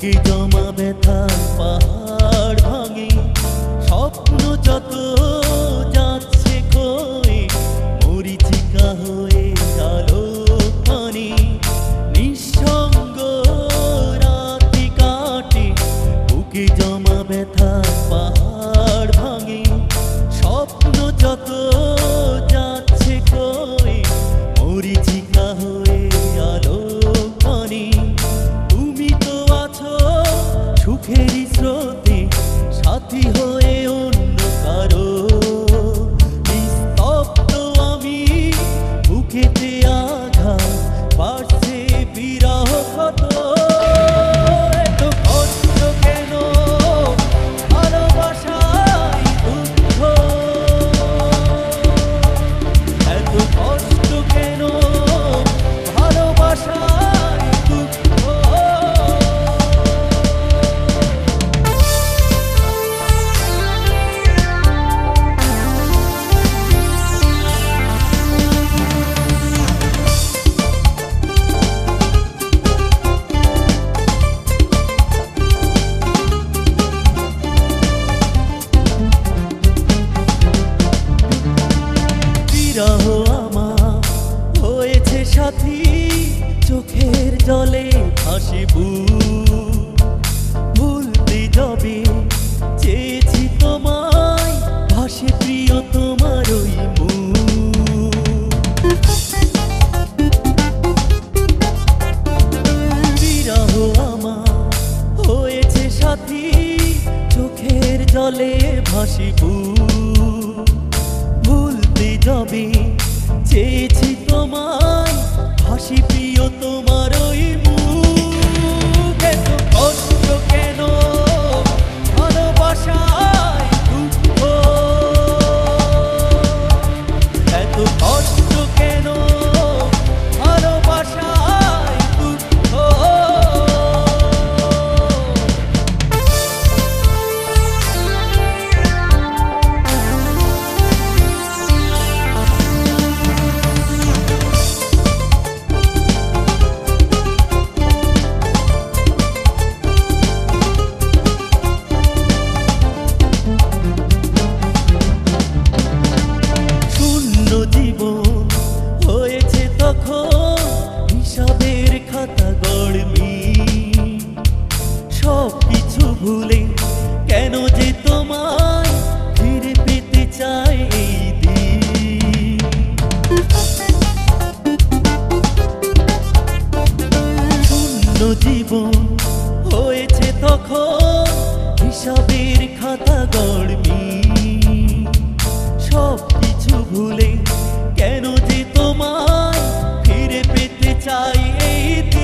aquí Give the জলে ভাসি ভুলতে যাবে চেয়েছি তোমায়, ভাসে প্রিয় তোমার ওই বিরহ হয়েছে সাথী, চোখের জলে ভাসি ভুলতে যাবে চেয়েছি তোমার হাসি প্রিয় তোমার ওই যখন হিসাবের খাতা গড়বি সব কিছু ভুলে কেন যে তোমায় ফিরে পেতে চাই শূন্য জীবন হয়েছে তখন হিসাবের খাতা গড়বি সব কিছু ভুলে que